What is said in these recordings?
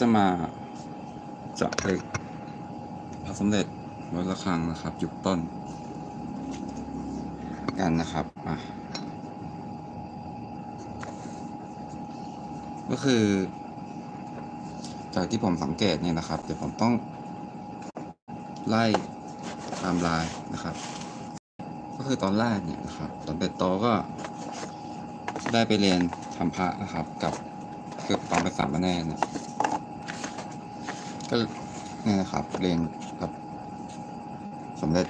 จะมาจาะเหล็กพระสมเด็จวัดระฆังนะครับ ยุคต้น กันนะครับอะก็คือ จากที่ผมสังเกตเนี่ยนะครับ เดี๋ยวผมต้อง ไล่ไทม์ไลน์นะครับ ก็คือตอนแรกเนี่ยนะครับตอนเป็นโตก็ ได้ไปเรียนทำพระนะครับ กับคือตอนเป็นสามแน่เนี่ย ก็เนี่ยนะครับเรียนกับสมเด็จ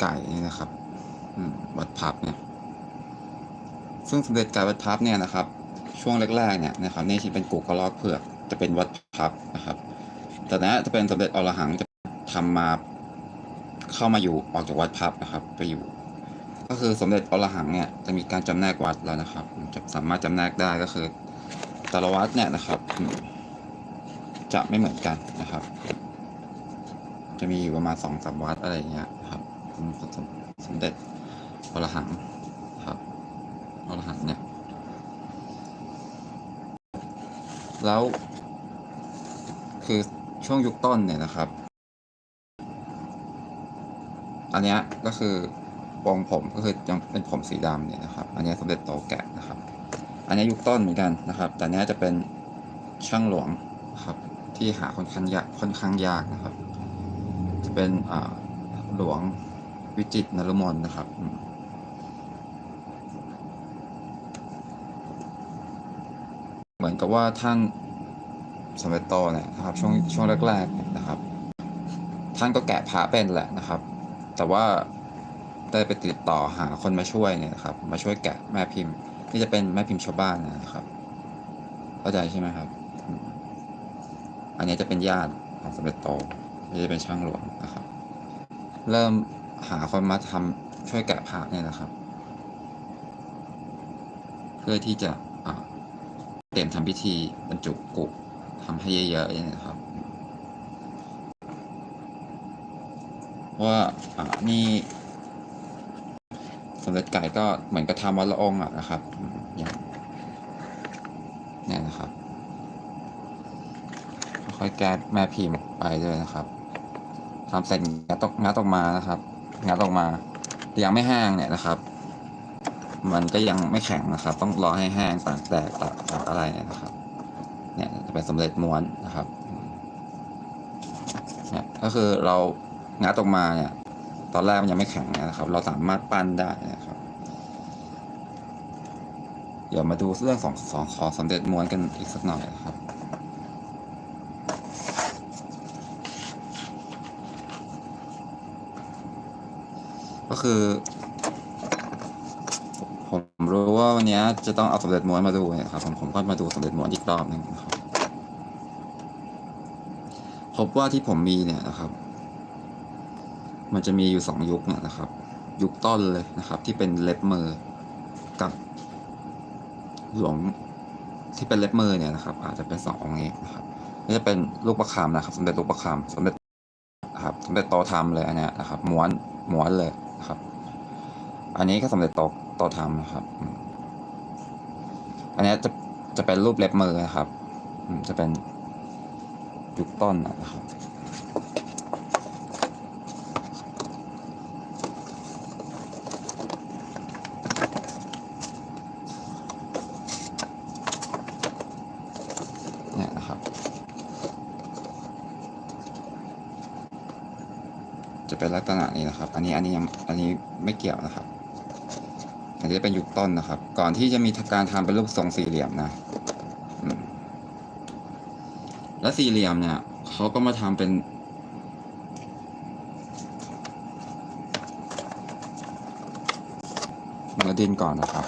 ไก่นี่นะครับวัดพับเนี่ย ซึ่งสมเด็จไก่วัดพับเนี่ยนะครับ ช่วงแรกๆเนี่ยนะครับนี่ที่เป็นกูกกระลอกเผือกจะเป็นวัดพับนะครับ แต่เนี้ยจะเป็นสมเด็จอรหังจะทำมาเข้ามาอยู่ออกจากวัดพับนะครับ ไปอยู่ ก็คือสมเด็จอรหังเนี่ยจะมีการจำแนกวัดแล้วนะครับจะสามารถจำแนกได้ก็คือ แต่ละวัดเนี่ยนะครับ จะไม่เหมือนกันนะครับ จะมีอยู่ประมาณสองสามวัดอะไรเงี้ยครับสมสมสมเด็จอรหังครับอรหังเนี่ย แล้วคือช่วงยุคต้นเนี่ยนะครับ อันเนี้ยก็คือวงผมก็คือยังเป็นผมสีดำเนี่ยนะครับ อันเนี้ยสมเด็จโตแกะนะครับ อันนี้ยุคต้นเหมือนกันนะครับ แต่เนี้ยจะเป็นช่างหลวงครับที่หาค่อนข้างยากค่อนข้างยากนะครับ จะเป็นหลวงวิจิตนรมนนะครับเหมือนกับว่าท่านสมเด็จโตเนี่ยนะครับช่วงช่วงแรกๆนะครับ ท่านก็แกะพระเป็นแหละนะครับ แต่ว่าได้ไปติดต่อหาคนมาช่วยเนี่ยนะครับ มาช่วยแกะแม่พิมพ์ นี่จะเป็นแม่พิมพ์ชาวบ้านนะครับ เข้าใจใช่ไหมครับ อันนี้จะเป็นญาติของสมเด็จโตนี่จะเป็นช่างหลวงนะครับ เริ่มหาคนมาทำช่วยแกะพระเนี่ยนะครับ เพื่อที่จะเตรียมทำพิธีบรรจุกุทำให้เยอะๆเนี่ยนะครับ ว่าอ่านี่ สมเด็จไก่ก็เหมือนกระทำวัดละองค์อะนะครับอย่างเนี่ยนะครับ ค่อยๆแก้แม่พิมพ์ไปเลยนะครับทำเสร็จงัดตกงัดออกมานะครับงัดออกมายังไม่แห้งเนี่ยนะครับ มันก็ยังไม่แข็งนะครับ ต้องรอให้แห้งตากแดดตากตากอะไรเนี่ยนะครับ เนี่ยจะเป็นสำเร็จม้วนนะครับเนี่ยก็คือเรางัดออกมาเนี่ย ตอนแรกมันยังไม่แข็งนะครับ เราสามารถปั้นได้นะครับ เดี๋ยวมาดูเรื่องสองสองขอสำเร็จม้วนกันอีกสักหน่อยนะครับก็คือ ผมรู้ว่าวันนี้จะต้องเอาสำเร็จม้วนมาดูเนี่ยครับผมผมก็มาดูสำเร็จม้วนอีกรอบหนึ่งนะครับพบว่าที่ผมมีเนี่ยนะครับ มันจะมีอยู่สองยุคเนี่ยนะครับ ยุคต้นเลยนะครับ ที่เป็นเล็บมือกับหลวงที่เป็นเล็บมือเนี่ยนะครับ อาจจะเป็นสององค์นี้นะครับนี่จะเป็นลูกประคำนะครับ สมเด็จลูกประคำสมเด็จนะครับ สมเด็จโตทำเลยอันเนี้ยนะครับ ม้วนม้วนเลยนะครับ อันนี้ก็สมเด็จโตโตทำนะครับ อันนี้จะจะเป็นรูปเล็บมือนะครับจะเป็นยุคต้นนะครับ เนี่ยนะครับ จะเป็นลักษณะนี้นะครับ อันนี้อันนี้ยังอันนี้ไม่ เกี่ยวนะครับอันนี้เป็นยุคต้นนะครับ ก่อนที่จะมีการทำเป็นรูปทรงสี่เหลี่ยมนะมและสี่เหลี่ยมเนี่ยเขาก็มาทำเป็นเนื้อดินก่อนนะครับ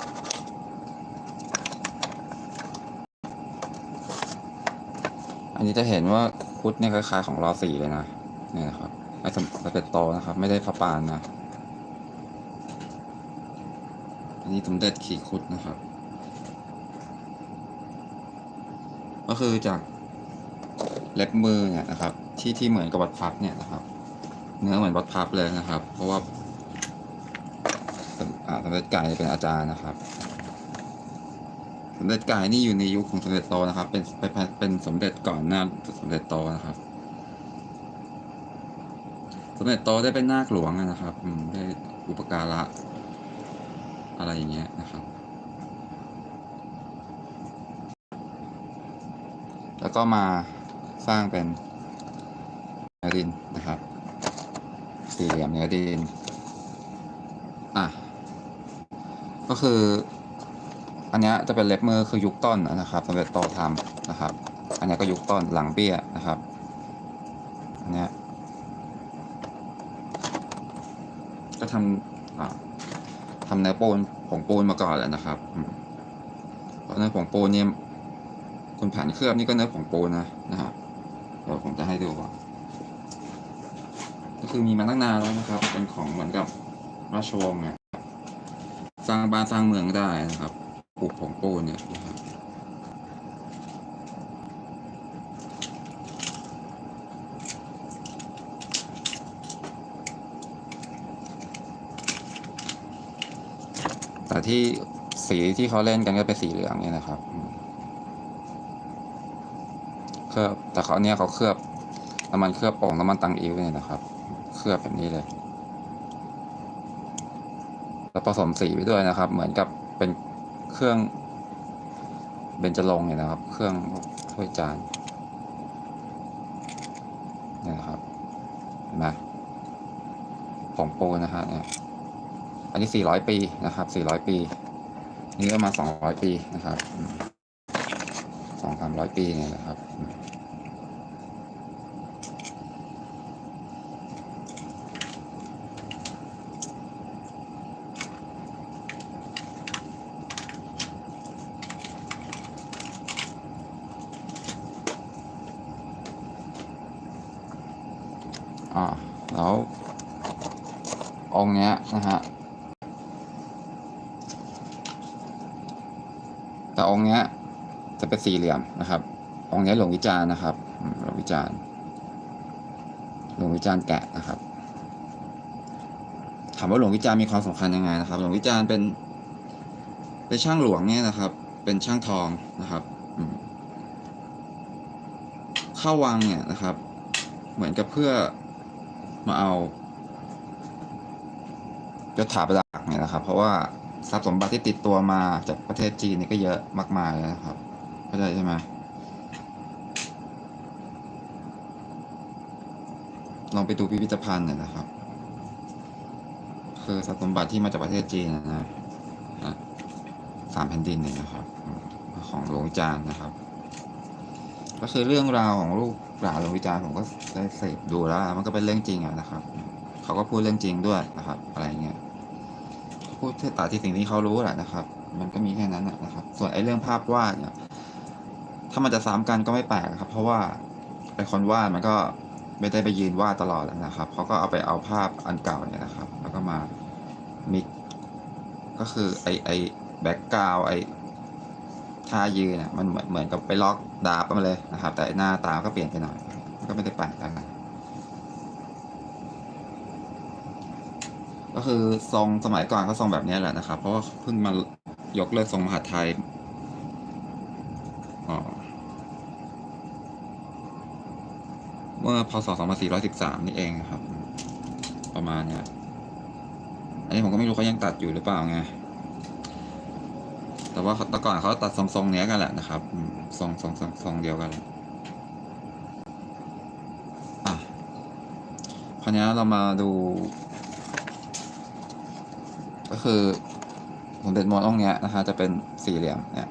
อันนี้จะเห็นว่าคุดเนี่ยคล้ายๆของรอสีเลยนะนี่นะครับไอ้สมเด็จโตนะครับ ไม่ได้พระปานนะ อั นี้สมเด็จขี่คุดนะครับ ก็คือจากเล็บมือเนี่ยนะครับ ที่ที่เหมือนกับวัดพับเนี่ยนะครับ เนื้อเหมือนวัดพับเลยนะครับ เพราะว่าสมเด็จไก่เป็นอาจารย์นะครับสมเด็จกายนี่อยู่ในยุคของสมเด็จโตนะครับเป็นเป็นเป็นสมเด็จก่อนหน้าสมเด็จโตนะครับ สมเด็จโตได้เป็นนาคหลวงนะครับได้อุปการะ อะไรอย่างเงี้ยนะครับ แล้วก็มาสร้างเป็นเนื้อดินนะครับ สี่เหลี่ยมเนื้อดิน อะ ก็คือ อันเนี้ยจะเป็นเล็บมือคือยุคต้นนะครับสำเร็จโตทำนะครับ อันเนี้ยก็ยุคต้นหลังเบี้ยนะครับ อันเนี้ยก็ทำอ่า ทำเนื้อปูนผงปูนมาก่อนแหละนะครับ เพราะเนื้อผงปูนเนี่ยคุณผ่านเคลือบนี่ก็เนื้อผงปูนนะนะครับเดี๋ยวผมจะให้ดูว่าก็คือมีมาตั้งนานแล้วนะครับ เป็นของเหมือนกับราชวงศ์เนี่ยสร้างบ้านสร้างเมืองได้นะครับปลูกผงปูนเนี่ยนะครับ แต่ ที่สีที่เขาเล่นกันก็เป็นสีเหลืองเนี่ยนะครับเคลือบแต่เขาเนี่ยเขาเคลือบน้ำมันเคลือบโอ่งน้ำมันตังอิ้วเนี่ยนะครับ เคลือบแบบนี้เลยแล้วผสมสีไปด้วยนะครับ เหมือนกับเป็นเครื่องเบญจรงเนี่ยนะครับ เครื่องถ้วยจานเนี่ยนะครับเห็นไหมผงปูนนะฮะเนี่ย อันนี้ 400 ปีนะครับ 400 ปี นี่ก็มา 200 ปีนะครับสองสามร้อยปีเนี่ยนะครับอืมอ่า แล้ว องค์เนี้ยนะฮะ แต่องค์เนี้ยจะเป็นสี่เหลี่ยมนะครับ องค์เนี้ยหลวงวิจารณ์นะครับหลวงวิจารณ์หลวงวิจารณ์แกะนะครับ ถามว่าหลวงวิจารณ์มีความสำคัญยังไงนะครับ หลวงวิจารณ์เป็นเป็นช่างหลวงเนี่ยนะครับ เป็นช่างทองนะครับอืเข้าวังเนี่ยนะครับ เหมือนกับเพื่อมาเอายศถาบรรดาศักเนี่ยนะครับ เพราะว่า ทรัพย์สมบัติที่ติดตัวมาจากประเทศจีนนี่ก็เยอะมากมายเลยนะครับเข้าใจใช่ไหมลองไปดูพิพิธภัณฑ์หน่อยนะครับ คือทรัพย์สมบัติที่มาจากประเทศจีนนะนะสามแผ่นดินเนี่ยนะครับ ของหลวงวิจารณ์นะครับ ก็คือเรื่องราวของลูกหลานหลวงวิจารณ์ผมก็ได้เสพดูแล้ว มันก็เป็นเรื่องจริงอะนะครับ เขาก็พูดเรื่องจริงด้วยนะครับ อะไรเงี้ย พูดตามที่สิ่งที่เขารู้แหละนะครับ มันก็มีแค่นั้นนะนะครับ ส่วนไอ้เรื่องภาพวาดเนี่ยถ้ามันจะซ้ำกันก็ไม่แปลกครับ เพราะว่าไอ้คนวาดมันก็ไม่ได้ไปยืนวาดตลอดนะครับเขาก็เอาไปเอาภาพอันเก่าเนี่ยนะครับ แล้วก็มามิกก็คือไอ้ไอ้แบ็กกราวไอ้ท่ายืนเนี่ยมันเหมือนเหมือนกับไปล็อกดาบมาเลยนะครับ แต่หน้าตาก็เปลี่ยนไปหน่อย ก็ไม่ได้แปลกอะไร ก็คือทรงสมัยก่อนเขาทรงแบบนี้แหละนะครับ เพราะว่าเพิ่งมายกเลิกทรงมหาไทยเมื่อพศ2413 นี่เองครับ ประมาณเนี้ยอันนี้ผมก็ไม่รู้เขายังตัดอยู่หรือเปล่าไง แต่ว่าแต่ก่อนเขาตัดทรงๆเนี้ยกันแหละนะครับอืมทรงทรงทรงทรงเดียวกันแหละอะคราวนี้เรามาดู ก็คือสมเด็จมอนองเนี้ยนะฮะจะเป็นสี่เหลี่ยมเนี่ย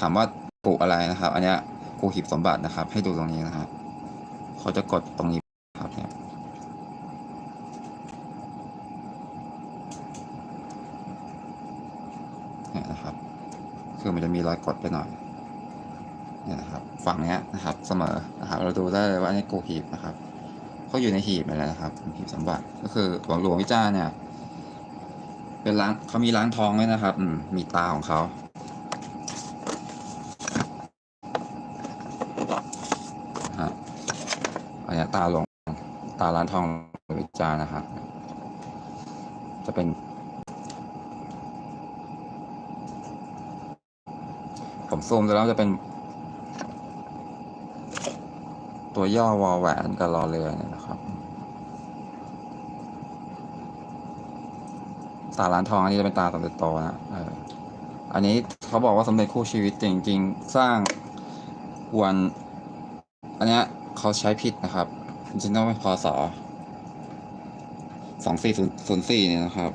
ถามว่าปลูกอะไรนะครับ อันเนี้ยกูหีบสมบัตินะครับ ให้ดูตรงนี้นะฮะเขาจะกดตรงนี้ครับเนี่ยเนี่ยนะครับ คือมันจะมีรอยกดไปหน่อยเนี่ยนะครับ ฝั่งเนี้ยนะครับ เสมอนะครับ เราดูได้เลยว่าอันนี้กูหีบนะครับเขาอยู่ในหีบไปแล้วนะครับหีบสมบัติก็คือหลวงหลวงวิจารณ์เนี่ย เป็นร้านเขามีร้านทองไว้นะครับ อืม มีตาของเขาฮะอันนี้ตาหลงตาร้านทองวิจารนะครับ จะเป็น ผมซูมดูแล้วจะเป็น ตัวย่อวอแหวนกับรอเรือเนี่ยนะครับ ตาล้านทองอันนี้จะเป็นตาสมเด็จโตนะเอออันนี้เขาบอกว่าสมเด็จคู่ชีวิตจริง ๆ สร้างวันอันเนี้ยเขาใช้ผิดนะครับจริงๆต้องเป็นพศสองสี่ศูนย์สี่เนี่ยนะครับ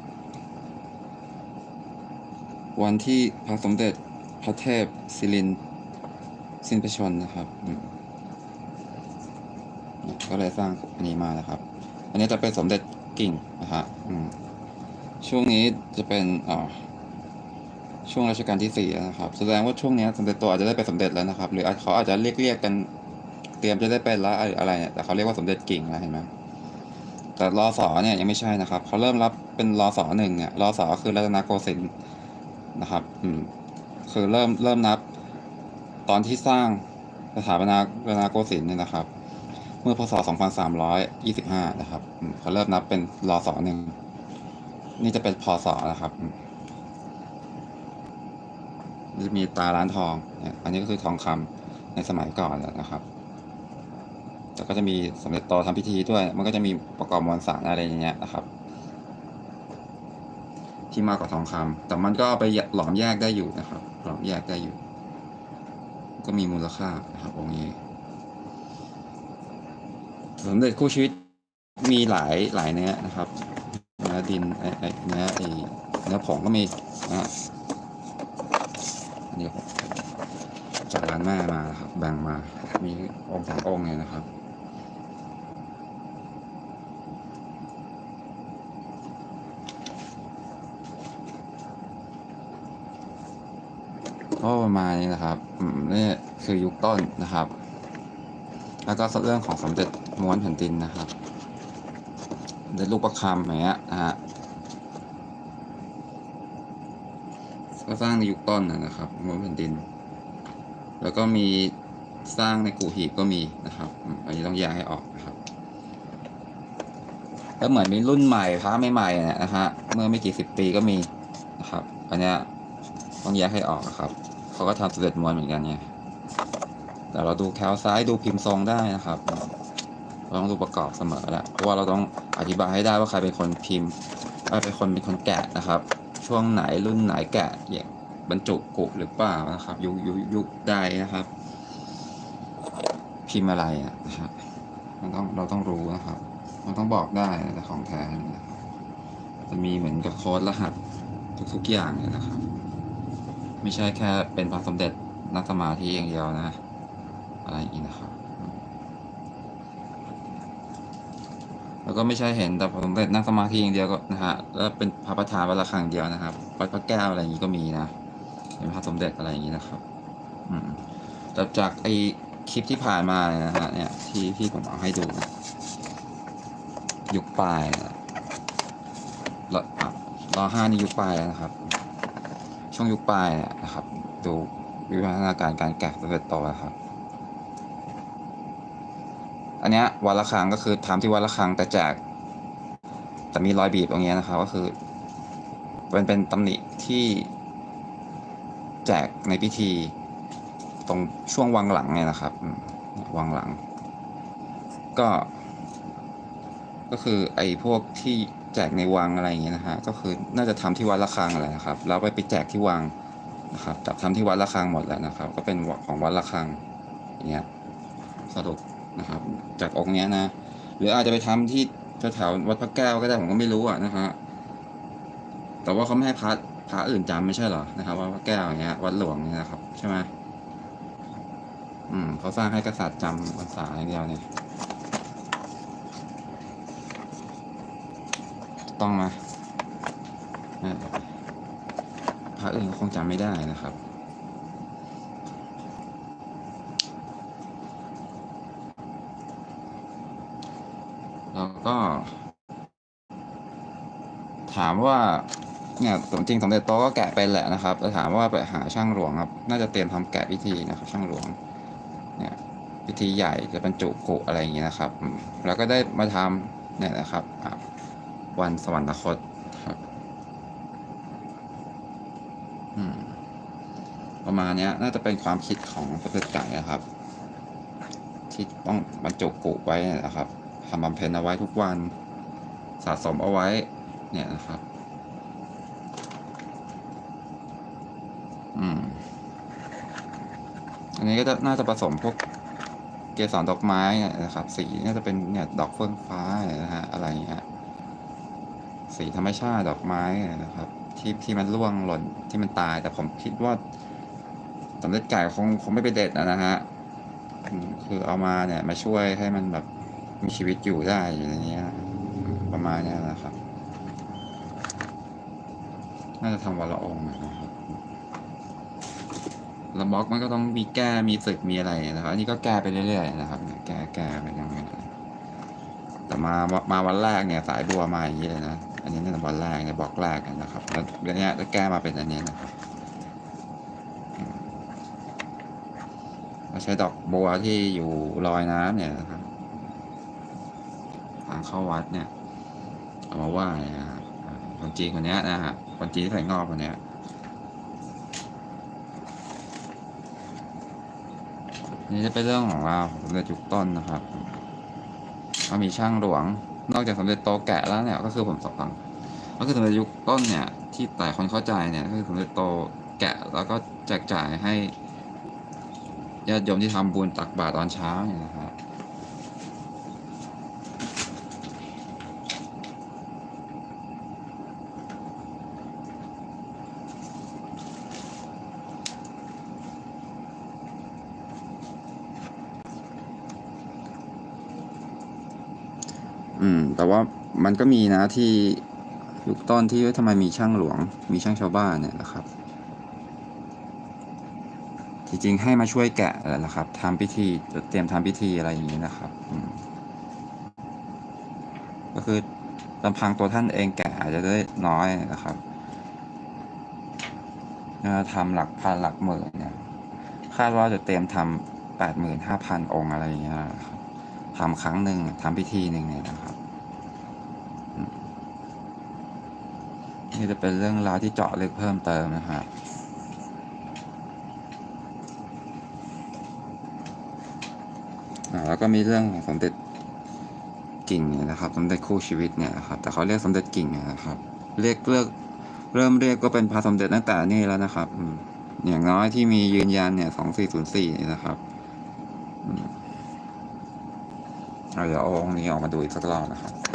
วันที่พระสมเด็จพระเทพศิรินสิ้นพระชนนะครับก็เลยสร้างอันนี้มานะครับ อันนี้จะเป็นสมเด็จกิ่งนะฮะอืม ช่วงนี้จะเป็นช่วงรัชกาลที่สี่แล้วนะครับ แสดงว่าช่วงนี้สมเด็จโตอาจจะได้เป็นสมเด็จแล้วนะครับ หรือเขาอาจจะเรียกเรียกกัน เตรียมจะได้เป็นละอะไรเนี่ยแต่เขาเรียกว่าสมเด็จกิ่งแล้วเห็นไหมแต่รอสอเนี่ยยังไม่ใช่นะครับเขาเริ่มรับเป็นรอสอหนึ่งเนี่ยรอสอคือรัตนโกสินทร์นะครับ อืม คือเริ่มเริ่มนับ ตอนที่สร้างสถาปนารัตนโกสินทร์เนี่ยนะครับ เมื่อพศ 2325 นะครับเขาเริ่มนับเป็นรอสอหนึ่ง นี่จะเป็นพศนะครับจะมีตาร้านทองเนี่ยอันนี้ก็คือทองคำในสมัยก่อนนะครับแล้วก็จะมีสมเด็จโตทำพิธีด้วย มันก็จะมีประกอบมวลสารอะไรอย่างเงี้ยนะครับ ที่มากกว่าทองคำแต่มันก็ไปหลอมแยกได้อยู่นะครับ หลอมแยกได้อยู่ ก็มีมูลค่านะครับองค์นี้สมเด็จคู่ชีวิตมีหลายหลายเนื้อนะครับ นื้อดินไอ้ไอ้เนื้อไอ้เนื้อผงก็มีนะฮะอันนี่จากร้านแม่มาครับแบ่งมามีองค์สององค์เนี่ยนะครับก็ประมาณนี้นะครับนี่คือยุคต้นนะครับ แล้วก็เรื่องของสมเด็จม้วนแผ่นดินนะครับ เด็จลูกประคำอย่างเงี้ยนะฮะก็สร้างในยุคต้นนะครับม้วนแผ่นดิน แล้วก็มีสร้างในกูหีบก็มีนะครับ อันนี้ต้องแยกให้ออกนะครับแล้วเหมือนมีรุ่นใหม่พระใหม่ๆเนี่ยนะฮะเมื่อไม่กี่สิบปีก็มีนะครับอันนี้ต้องแยกให้ออกนะครับเขาก็ทำสำเร็จมวนเหมือนกันไงแต่เราดูแคลซ้ายดูพิมพ์ทรงได้นะครับ เราต้องดูประกอบเสมอแหละเพราะว่าเราต้องอธิบายให้ได้ว่าใครเป็นคนพิมพ์ใครเป็นคนเป็นคนแกะนะครับ ช่วงไหนรุ่นไหนแกะอย่างบรรจุกุหรือเปล่านะครับ ยุคยุคยุคใดนะครับ พิมพ์อะไรอะนะครับมันต้องเราต้องรู้นะครับ มันต้องบอกได้นะของแท้นะครับจะมีเหมือนกับโค้ดรหัสทุกๆอย่างเลยนะครับ ไม่ใช่แค่เป็นพระสมเด็จนักสมาธิอย่างเดียวนะ อะไรอย่างนี้นะครับ แล้วก็ไม่ใช่เห็นแต่พระสมเด็จนั่งสมาธิอย่างเดียวก็นะฮะแล้วเป็นพระประธานวัดระฆังเดียวนะครับวัดพระแก้วอะไรอย่างนี้ก็มีนะเป็นพระสมเด็จอะไรอย่างนี้นะครับ อืมแต่จากไอคลิปที่ผ่านมาเนี่ยนะฮะเนี่ยที่ที่ผมเอาให้ดูนะยุคปลายนะรอรอห้านี่ยุคปลายแล้วนะครับ ช่วงยุคปลายนะครับ ดูวิวัฒนาการการแกะสำเร็จโตนะครับ อันเนี้ยวันละครั้งก็คือทำที่วันละครั้งแต่แจกแต่มีรอยบีบตรงเนี้ยนะครับ ก็คือเป็นเป็นตำหนิที่แจกในพิธี ตรงช่วงวังหลังเนี่ยนะครับวังหลัง ก็ ก็คือไอ้พวกที่แจกในวังอะไรอย่างเงี้ยนะฮะก็คือน่าจะทำที่วัดละคังอะไรนะครับ แล้วไปไปแจกที่วังนะครับจับทำที่วัดละคังหมดแล้วนะครับ ก็เป็นของวัดละคังอย่างเงี้ยสรุป นะครับ จากองค์เนี้ยนะ หรืออาจจะไปทำที่แถววัดพระแก้วก็ได้ผมก็ไม่รู้อะนะฮะแต่ว่าเขาไม่ให้พระพระอื่นจำไม่ใช่เหรอนะครับว่าพระแก้วเงี้ยวัดหลวงเนี่ยนะครับ ใช่ไหมอืมเขาสร้างให้กษัตริย์จำพรรษาอย่างเดียวเนี่ยต้องมาพระอื่นก็คงจำไม่ได้นะครับ แล้ว ก็ ถามว่าเนี่ยสมจริงสมเด็จโตก็แกะเป็นแหละนะครับแต่ถามว่าไปหาช่างหลวงครับ น่าจะเตรียมทำแกะพิธีนะครับ ช่างหลวง เนี่ยพิธีใหญ่จะบรรจุกุอะไรอย่างนี้นะครับ แล้วก็ได้มาทำเนี่ยนะครับวันสวรรคตครับประมาณเนี้ยน่าจะเป็นความคิดของสมเด็จไก่นะครับ ที่ต้องบรรจุกุไว้นะครับ ทำบำเพ็ญเอาไว้ทุกวันสะสมเอาไว้เนี่ยนะครับ อืม อันนี้ก็จะน่าจะผสมพวกเกสรดอกไม้เนี่ยนะครับ สีน่าจะเป็นเนี่ยดอกเฟื่องฟ้านะฮะอะไรเงี้ยสีธรรมชาติดอกไม้นะครับ ที่ที่มันร่วงหล่นที่มันตาย แต่ผมคิดว่าสำเร็จไก่คงคงไม่ไปเด็ดนะฮะคือเอามาเนี่ยมาช่วยให้มันแบบ มีชีวิตอยู่ได้อย่างเงี้ประมาณนี้นะครับ น่าจะทำวันละองค์นะครับแล้วบล็อกมันก็ต้องมีแก้มีศึกมีอะไรนะครับ อันนี้ก็แก้ไปเรื่อยๆนะครับแก้แก้ไปยังไงแต่มามาวันแรกเนี่ยสายบัวมาอย่างนี้เลยนะอันนี้เนี่ยวันแรกเนี่ยบล็อกแรกนะครับแล้วเดี๋ยจะแก้มาเป็นอันนี้นะครับมเราใช้ดอกบัวที่อยู่ลอยน้ำเนี่ยนะครับางเข้าวัดเนี่ยเอามาไหว้นะครับอ่าคนจีนคนนี้นะฮะคนจีนที่ใส่งอกคนนี้นี่จะเป็นเรื่องของเราสมเด็จยุคต้นนะครับก็มีช่างหลวง นอกจากสมเด็จโตแกะแล้วเนี่ยก็คือผมสอนก็คือสมเด็จยุคต้นเนี่ยที่หลายคนเข้าใจเนี่ยก็คือสมเด็จโตแกะแล้วก็แจกจ่ายให้ญาติโยมที่ทำบุญตักบาตรตอนเช้าเนี่ยนะครับ อืม แต่ว่ามันก็มีนะที่ยุคต้นที่ทำไมมีช่างหลวง มีช่างชาวบ้านเนี่ยนะครับ จริงๆให้มาช่วยแกะแหละนะครับทำพิธีเตรียมทำพิธีอะไรอย่างนี้นะครับก็คือลำพังตัวท่านเองแกะอาจจะได้น้อยนะครับทำหลักพันหลักหมื่นเนี่ยคาดว่าจะเตรียมทำแปดหมื่นห้าพันองค์อะไรอย่างเงี้ยนะครับทำครั้งหนึ่งทำพิธีหนึ่งเนี่ยนะครับอืม นี่จะเป็นเรื่องราวที่เจาะลึกเพิ่มเติมนะครับแล้วก็มีเรื่องของสมเด็จกิ่งนะครับ สมเด็จคู่ชีวิตเนี่ยครับแต่เขาเรียกสมเด็จกิ่งนะครับ เรียกเลือกเริ่มเรียกก็เป็นพระสมเด็จตั้งแต่นี่แล้วนะครับอย่างน้อยที่มียืนยันเนี่ยสองสี่ศูนย์สี่นะครับเอาเดี๋ยวเอาองค์นี้ออกมาดูอีกสักรอบนะครับ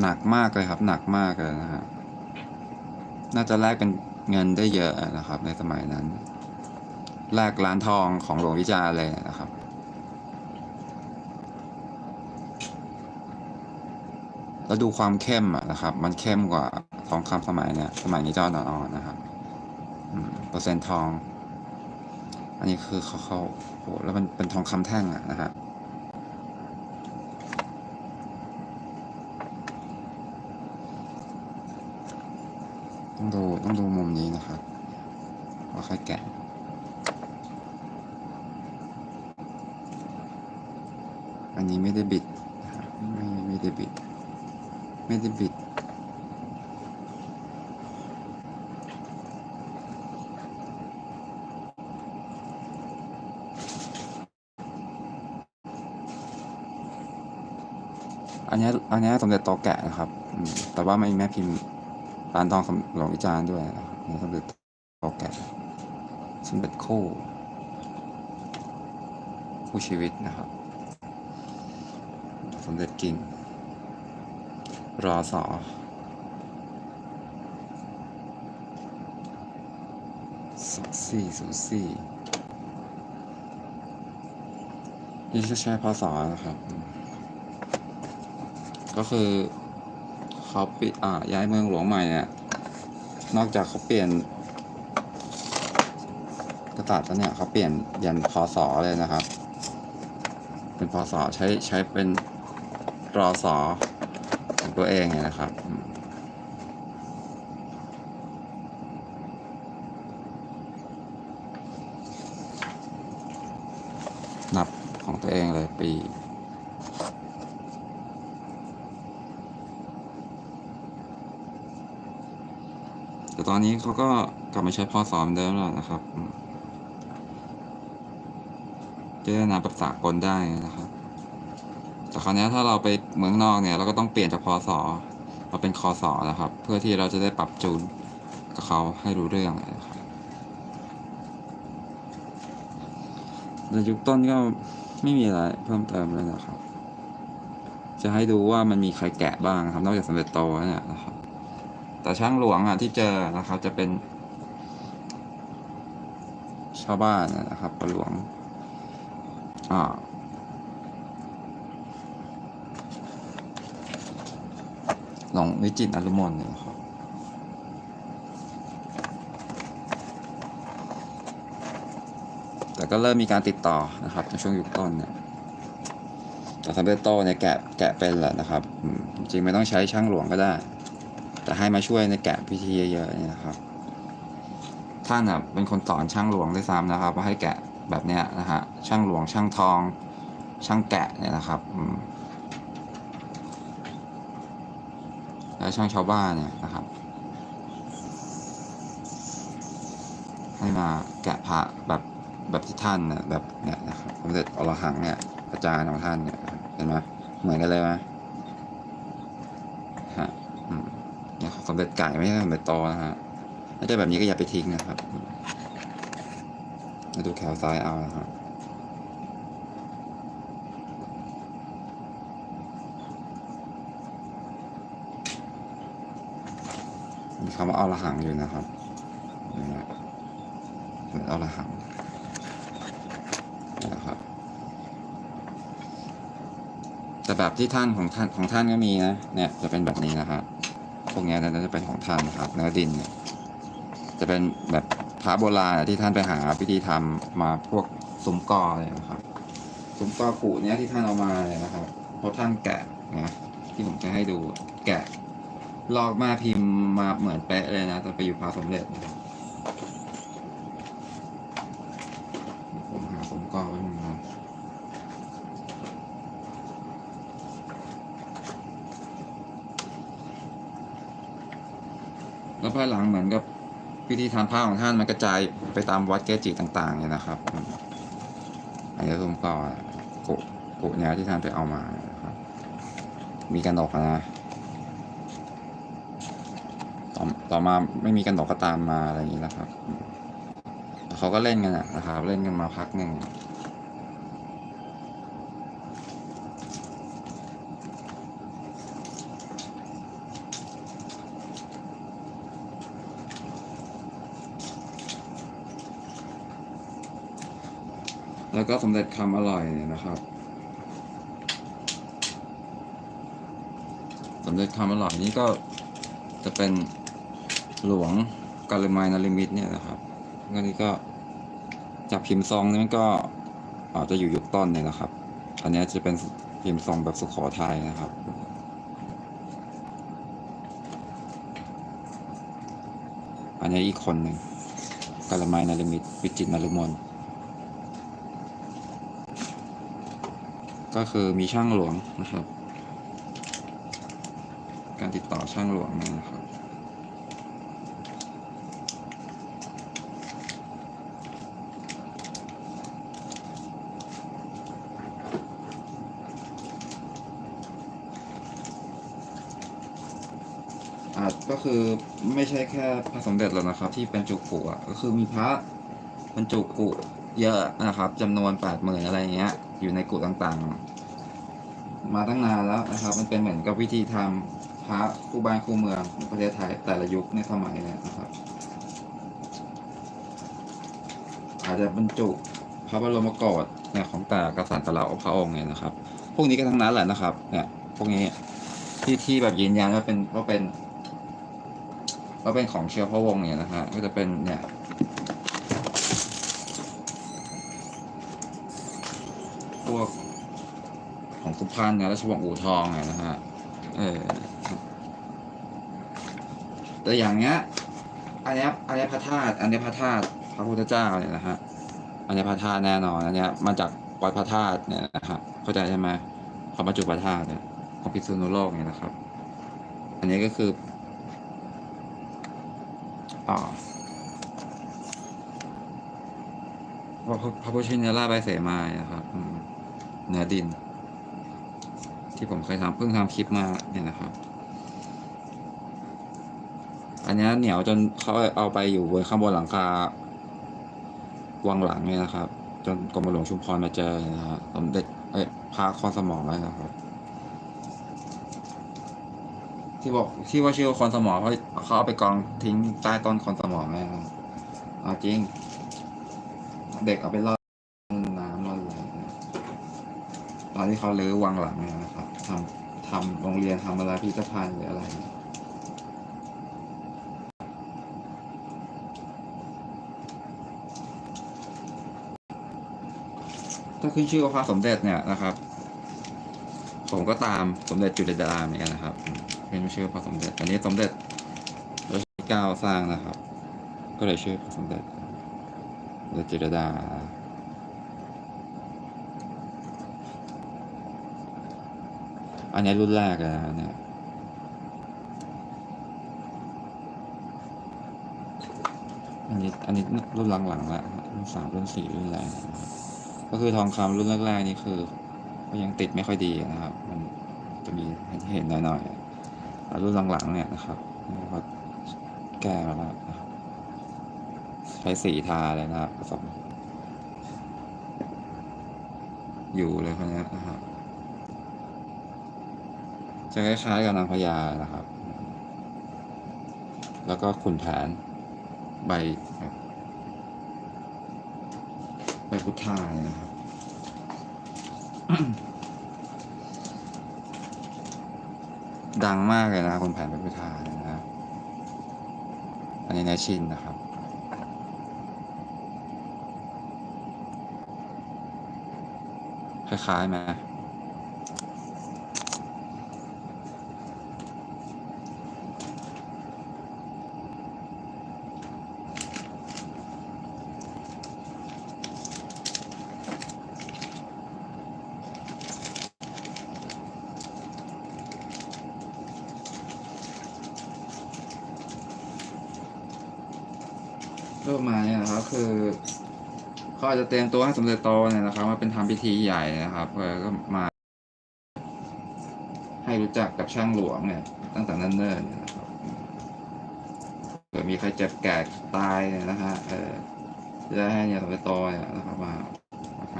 หนักมากเลยครับ หนักมากเลยนะฮะน่าจะแลกเป็นเงินได้เยอะนะครับ ในสมัยนั้น แลกร้านทองของหลวงวิจารเลยนะครับแล้วดูความเข้มอะนะครับ มันเข้มกว่าทองคำสมัยเนี้ยสมัยนี้จะอ่อนนะครับเปอร์เซ็นต์ทอง อันนี้คือเขาเขาโหแล้วมันเป็นทองคำแท่งอะนะฮะต้ ดูต้องดูมุมนี้นะครับว่าค่อยแกะอันนี้ไม่ได้บิดไม่ไม่ได้บิด ไม่ได้บิด อันนี้อันนี้สมเด็จโตแกะนะครับแต่ว่าไม่แม่พิมพ์ ร้านทองสำหลวงวิจารณ์ด้วยนะครับนี่สมเด็จโตแกะสมเด็จคู่ คู่ชีวิตนะครับ สมเด็จกิ่งรอสอสองสี่ศูนย์สี่นี่จะใช้พศนะครับ ก็คือ เขาปิดอ่าย้ายเมืองหลวงใหม่เนี่ยนอกจากเขาเปลี่ยนกษัตริย์แล้วเนี่ยเขาเปลี่ยนยันพศเลยนะครับ เป็นพศใช้ใช้เป็นรอสอของตัวเองเนี่ยนะครับนับของตัวเองเลยปี แต่ตอนนี้เขาก็กลับมาใช้พอสอมเดิมแล้วนะครับจะได้นามแบบสากลได้นะครับ แต่คราวนี้ถ้าเราไปเมืองนอกเนี่ย เราก็ต้องเปลี่ยนจากพอสอมาเป็นคอสอนะครับ เพื่อที่เราจะได้ปรับจูนกับเขาให้รู้เรื่องนะครับในยุคต้นก็ไม่มีอะไรเพิ่มเติมเลยนะครับ จะให้ดูว่ามันมีใครแกะบ้างครับ นอกจากสมเด็จโตเนี่ยนะครับ แต่ช่างหลวงอะที่เจอนะครับ จะเป็น ชาวบ้านนะครับประหลวงอ่าหลวงวิจิตรอรุมนเนี่ยนะครับแต่ก็เริ่มมีการติดต่อนะครับในช่วงยุคต้นเนี่ยแต่สมเด็จโตเนี่ยแกะแกะเป็นแหละนะครับ จริงไม่ต้องใช้ช่างหลวงก็ได้ แต่ให้มาช่วยในแกะพิธีเยอะๆเนี่ยนะครับ ท่านเป็นคนสอนช่างหลวงด้วยซ้ำนะครับว่าให้แกะแบบเนี้ยนะฮะช่างหลวงช่างทอง ช่างแกะเนี่ยนะครับแล้วช่างชาวบ้านเนี่ยนะครับ ให้มาแกะพระแบบแบบที่ท่านเนี่ยแบบเนี่ยนะครับสมเด็จอรหังเนี่ยอาจารย์ของท่านเนี่ยเห็นไหมเหมือนกันเลยไหมฮะอืม เนี่ยของสมเด็จไก่ไม่ใช่สมเด็จโตนะฮะถ้าได้แบบนี้ก็อย่าไปทิ้งนะครับมาดูแขวซ้ายเอานะครับมีคำว่าเอาละหังอยู่นะครับเหมือนเอาละหังนะครับ แต่แบบที่ท่านของท่านของท่านก็มีนะ เนี่ยจะเป็นแบบนี้นะครับ พวกนี้น่าจะเป็นของท่านนะครับ เนื้อดินเนี่ยจะเป็นแบบพระโบราณที่ท่านไปหาพิธีทำมาพวกสมกอเลยนะครับสมกอกุเนี้ยที่ท่านเอามาเลยนะครับเพราะท่านแกะนะที่ผมจะให้ดูแกะลอกมาพิมพ์มาเหมือนเป๊ะเลยนะแต่ไปอยู่พาสมเด็จนะครับผมหาสมกอไว้หนึ่งนะ แล้วภายหลังเหมือนกับพิธีทานผ้าของท่านมันกระจายไปตามวัดเกจิต่างๆเนี่ยนะครับอันนี้สมกอกุกุเนี้ยที่ท่านไปเอามานะครับมีกันดอะนะต่อต่อมาไม่มีกันดอกก็ตามมาอะไรอย่างนี้นะครับเขาก็เล่นกันนะครับ เล่นกันมาพักหนึ่ง แล้วก็สำเร็จคำอร่อยเนี่ยนะครับสำเร็จคำอร่อยนี้ก็จะเป็นหลวงกาลมัยนาริมิตเนี่ยนะครับก็นี่ก็จากพิมพ์ซองนี่มันก็อาจจะอยู่ยุคต้นเนี่ยนะครับ อันนี้จะเป็นพิมพ์ซองแบบสุโขทัยนะครับอันนี้อีกคนหนึ่งกาลมัยนาริมิตวิจิตรนรุมน ก็คือมีช่างหลวงนะครับ การติดต่อช่างหลวงเนี่ยนะครับ อาจก็คือไม่ใช่แค่พระสมเด็จแล้วนะครับ ที่เป็นจุกุอะก็คือมีพระบรรจุกุเยอะนะครับจำนวนแปดหมื่นอะไรเงี้ย อยู่ในกุต่างๆ มาตั้งนานแล้วนะครับ มันเป็นเหมือนกับวิธีทำพระคู่บ้านคู่เมืองของประเทศไทยแต่ละยุคในสมัยเนี่ยนะครับ อาจจะบรรจุพระบรมโกศเนี่ยของแต่กษัตริย์แต่ละพระองค์เนี่ยนะครับ พวกนี้ก็ทั้งนั้นแหละนะครับ เนี่ย พวกนี้ที่ที่แบบยืนยันว่าเป็นว่าเป็นว่าเป็นของเชื้อพระวงศ์เนี่ยนะฮะก็จะเป็นเนี่ย พวกของ สุพรรณเนี่ยราชวงศ์อู่ทองเนี่ยนะฮะเออแต่อย่างเงี้ยอันเนี้ยอันเนี้ยพระธาตุอันเนี้ยพระธาตุพระพุทธเจ้าเนี่ยนะฮะอันเนี้ยพระธาตุแน่นอนอันเนี้ยมาจากวัดพระธาตุเนี่ยนะครับเข้าใจใช่ไหมคำว่าจุพระธาตุเนี่ยของพิษณุโลกเนี่ยนะครับ อันนี้ก็คืออ่าพระพุทธชินราชใบเสมานะครับอืมเนื้อดิน ที่ผมเคยทำเพิ่งทำคลิปมาเนี่ยนะครับ อันนี้เหนียวจนเขาเอาไปอยู่บนข้างบนหลังคาวังหลังเนี่ยนะครับ จนกรมหลวงชุมพรมาเจอนะครับสมเด็จเอ้ยพระคอนสมองแล้นะครับ ที่บอกที่ว่าชื่อคอนสมองเพราะเขาเอาไปกองทิ้งใต้ต้นคอนสมองนะครับเอาจริง เด็กเอาไปล่อน้ำล่ออะไรตอนที่เขาเลื้อวังหลังเนี่ยนะ ทำทำโรงเรียนทำอะไรพิพิธภัณฑ์หรืออะไรถ้าขึ้นชื่อว่าพระสมเด็จเนี่ยนะครับ ผมก็ตามสมเด็จจุลดาเหมือนกันนะครับเป็นชื่อพระสมเด็จอันนี้สมเด็จรัชกาลสร้างนะครับ ก็เลยชื่อพระสมสมเด็จจุลดา อันนี้รุ่นแรกเลยนะเนี่ยอันนี้อันนี้รุ่นหลังๆละรุ่นสามรุ่นสี่รุ่นแรกนะครับก็คือทองคำรุ่นแรกๆนี่คือ ก็ยังติดไม่ค่อยดีนะครับ มันจะมีให้เห็นหน่อยๆแต่รุ่นหลังๆเนี่ยนะครับก็แก้มาแล้วนะครับใช้สีทาเลยนะครับผสมอยู่เลยคนนี้นะครับ จะคล้ายๆกับนางพญานะครับ แล้วก็ขุนแผนใบใบพุทธาเนี่ยนะครับดังมากเลยนะคนแผนใบพุทธาเนี่ยนะ อันนี้นายชินนะครับ คล้ายๆไหม รูปมาเนี่ยนะครับคือ เขาจะเตรียมตัวให้สมเด็จโตเนี่ยนะครับมาเป็นทำพิธีใหญ่นะครับเออก็มา ให้รู้จักกับช่างหลวงเนี่ย ตั้งแต่นั้นเนิ่นๆเนี่ยนะครับเผื่อมีใครเจ็บแก่ตายเนี่ยนะฮะเออจะได้ให้เนี่ยสมเด็จโตเนี่ยนะครับมามาท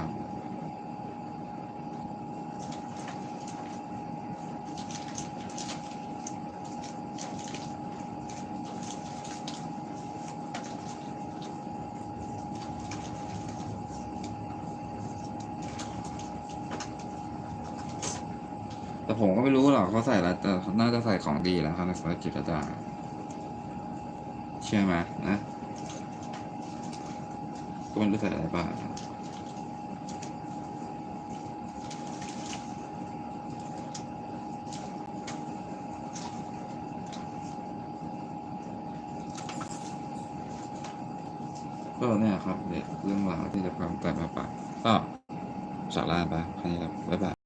ำ แต่ผมก็ ไม่รู้หรอกเขาใส่อะไรแต่น่าจะใส่ของดีแล้วครับในสายจิตรดาเชื่อไหมนะก็ไม่รู้ใส่อะไรบ้างก็เนี่ยครับเรื่องราวที่จะความแต่มาปะก็จากลาไปแค่นี้ครับบ๊ายบาย